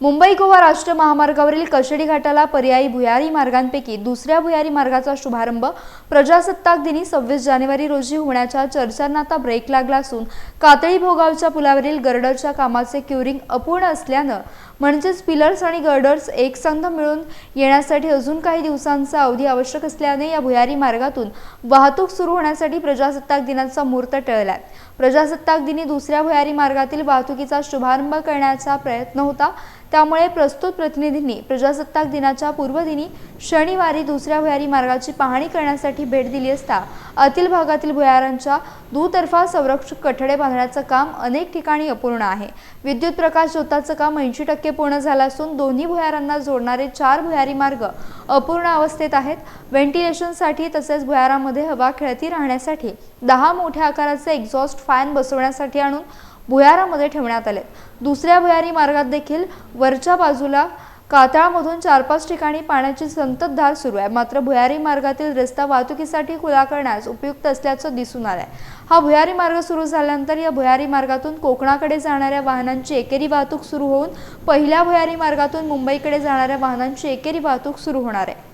मुंबई गोवा राष्ट्रीय महामार्गावरील कशेडी घाटाला पर्यायी भुयारी मार्गांपैकी दुसऱ्या भुयारी मार्गाचा शुभारंभ प्रजासत्ताक दिनी सव्वीस जानेवारी रोजी होण्याच्या चर्चांना आता ब्रेक लागला असून कातळी भोगावच्या पुलावरील गर्डरच्या कामाचे क्युरिंग अपूर्ण असल्यानं म्हणजेच पिलर्स आणि गर्डर्स एकसंध मिळून येण्यासाठी अजून काही दिवसांचा अवधी आवश्यक असल्याने या भुयारी मार्गातून वाहतूक सुरू होण्यासाठी प्रजासत्ताक दिनाचा मुहूर्त टळलाय. प्रजासत्ताक दिनी दुसऱ्या भुयारी मार्गातील वाहतुकीचा शुभारंभ करण्याचा प्रयत्न होता. त्यामुळे प्रस्तुत प्रतिनिधींनी प्रजासत्ताक दिनाच्या पूर्वदिनी शनिवारी दुसऱ्या भुयारी मार्गाची पाहणी करण्यासाठी भेट दिली असता अतिल भागातील भुयारांच्या दुतर्फा संरक्षक कठडे बांधण्याचं काम अनेक ठिकाणी अपूर्ण आहे. विद्युत प्रकाश झोताचं काम ऐंशी टक्के पूर्ण झालं असून दोन्ही भुयारांना जोडणारे चार भुयारी मार्ग अपूर्ण अवस्थेत आहेत. व्हेंटिलेशनसाठी तसेच भुयारामध्ये हवा खेळती राहण्यासाठी दहा मोठ्या आकाराचे एक्झॉस्ट फॅन बसवण्यासाठी आणून भुयारामध्ये ठेवण्यात आले दुसऱ्या भुयारी मार्गात देखील वरच्या बाजूला कातळामधून चार पाच ठिकाणी पाण्याची संततधार सुरू आहे. मात्र भुयारी मार्गातील रस्ता वाहतुकीसाठी खुला करण्यास उपयुक्त असल्याचं दिसून आलंय. हा भुयारी मार्ग सुरू झाल्यानंतर या भुयारी मार्गातून कोकणाकडे जाणाऱ्या वाहनांची एकेरी वाहतूक सुरू होऊन पहिल्या भुयारी मार्गातून मुंबईकडे जाणाऱ्या वाहनांची एकेरी वाहतूक सुरू होणार आहे.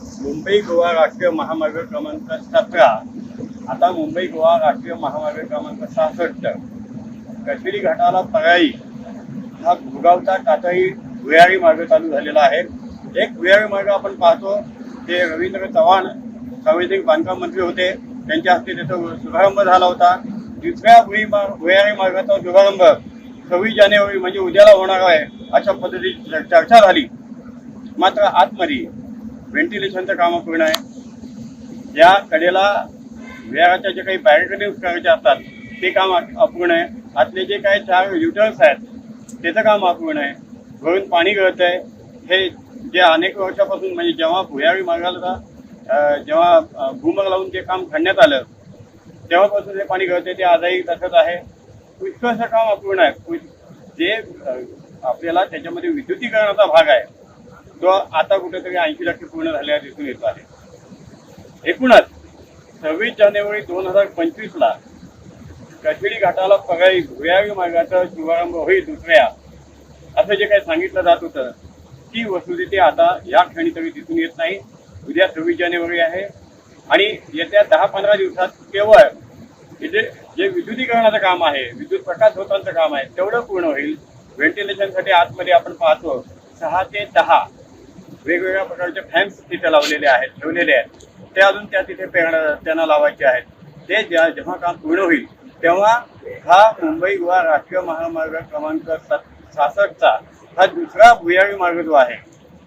मुंबई गोवा राष्ट्रीय महामार्ग क्रमांक सतरा. आता मुंबई गोवा राष्ट्रीय महामार्ग क्रमांक सहासष्ट. कश्मीरी घाटाला पराई. हा गुगावचा कातळी भुयारी मार्ग चालू झालेला आहे. एक भुयारी मार्ग आपण पाहतो ते रवींद्र चव्हाण सार्वजनिक बांधकाम मंत्री होते. त्यांच्या हस्ते त्याचा शुभारंभ झाला होता. दुसऱ्या भुई मार भुयारी मार्गाचा शुभारंभ सव्वीस जानेवारी म्हणजे उद्याला होणार आहे अशा पद्धतीची चर्चा झाली. मात्र आतमध्ये व्हेंटिलेशनचं काम अपूर्ण आहे या कडेला विहाराच्या जे काही बॅरिकेडिंग करायचे असतात ते काम अपूर्ण आहे आतले जे काही चार युटर्स आहेत त्याचं काम अपूर्ण आहे भरून पाणी गळत आहे हे जे अनेक वर्षापासून म्हणजे जेव्हा भुयारी मार्गाला जेव्हा भूमग लावून ते काम खणण्यात आलं तेव्हापासून जे पाणी गळते ते आजही तसंच आहे. पुष्कळचं काम अपूर्ण आहे जे आपल्याला त्याच्यामध्ये विद्युतीकरणाचा भाग आहे किंवा आता कुठेतरी ऐंशी टक्के पूर्ण झालेला दिसून येत आहे. एकूणच सव्वीस जानेवारी दोन हजार पंचवीसला कशिडी घाटाला पगारी भुयारी मार्गाचा शुभारंभ होईल दुसऱ्या असं जे काही सांगितलं जात होतं ती वस्तुस्थिती आता या क्षणी तरी दिसून येत नाही. उद्या सव्वीस जानेवारी आहे आणि येत्या दहा पंधरा दिवसात केवळ जे जे विद्युतीकरणाचं काम आहे विद्युत प्रकाश होतांचं काम आहे तेवढं पूर्ण होईल. व्हेंटिलेशनसाठी आतमध्ये आपण पाहतो सहा ते दहा वेगवेगळ्या प्रकारचे फॅन्स तिथे लावलेले आहेत ठेवलेले आहेत. ते अजून त्या तिथे पेरणं त्यांना लावायचे आहेत. ते ज्या जेव्हा काम पूर्ण होईल तेव्हा हा मुंबई गोवा राष्ट्रीय महामार्ग क्रमांक सासष्टचा हा दुसरा भुयारी मार्ग जो आहे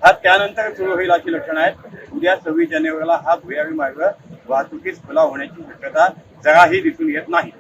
हा त्यानंतर सुरू होईल अशी लक्षणं आहेत. उद्या सव्वीस जानेवारीला हा भुयारी मार्ग वाहतुकीस खुला होण्याची शक्यता जराही दिसून येत नाही.